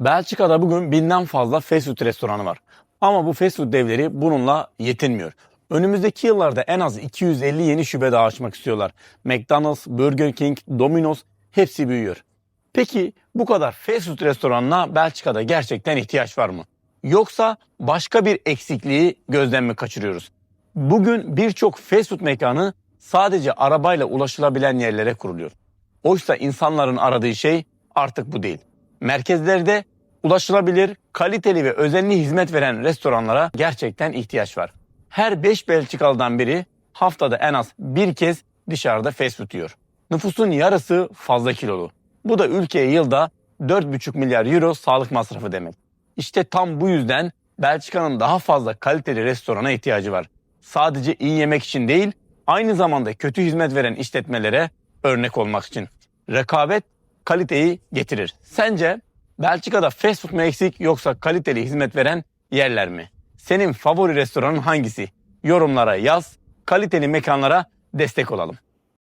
Belçika'da bugün binden fazla fast food restoranı var. Ama bu fast food devleri bununla yetinmiyor. Önümüzdeki yıllarda en az 250 yeni şube daha açmak istiyorlar. McDonald's, Burger King, Domino's hepsi büyüyor. Peki bu kadar fast food restoranına Belçika'da gerçekten ihtiyaç var mı? Yoksa başka bir eksikliği gözden mi kaçırıyoruz? Bugün birçok fast food mekanı sadece arabayla ulaşılabilen yerlere kuruluyor. Oysa insanların aradığı şey artık bu değil. Merkezlerde ulaşılabilir, kaliteli ve özenli hizmet veren restoranlara gerçekten ihtiyaç var. Her 5 Belçikalı'dan biri haftada en az bir kez dışarıda fast food yiyor. Nüfusun yarısı fazla kilolu. Bu da ülkeye yılda 4,5 milyar euro sağlık masrafı demek. İşte tam bu yüzden Belçika'nın daha fazla kaliteli restorana ihtiyacı var. Sadece iyi yemek için değil, aynı zamanda kötü hizmet veren işletmelere örnek olmak için. Rekabet kaliteyi getirir. Sence Belçika'da fast food mu eksik yoksa kaliteli hizmet veren yerler mi? Senin favori restoranın hangisi? Yorumlara yaz, kaliteli mekanlara destek olalım.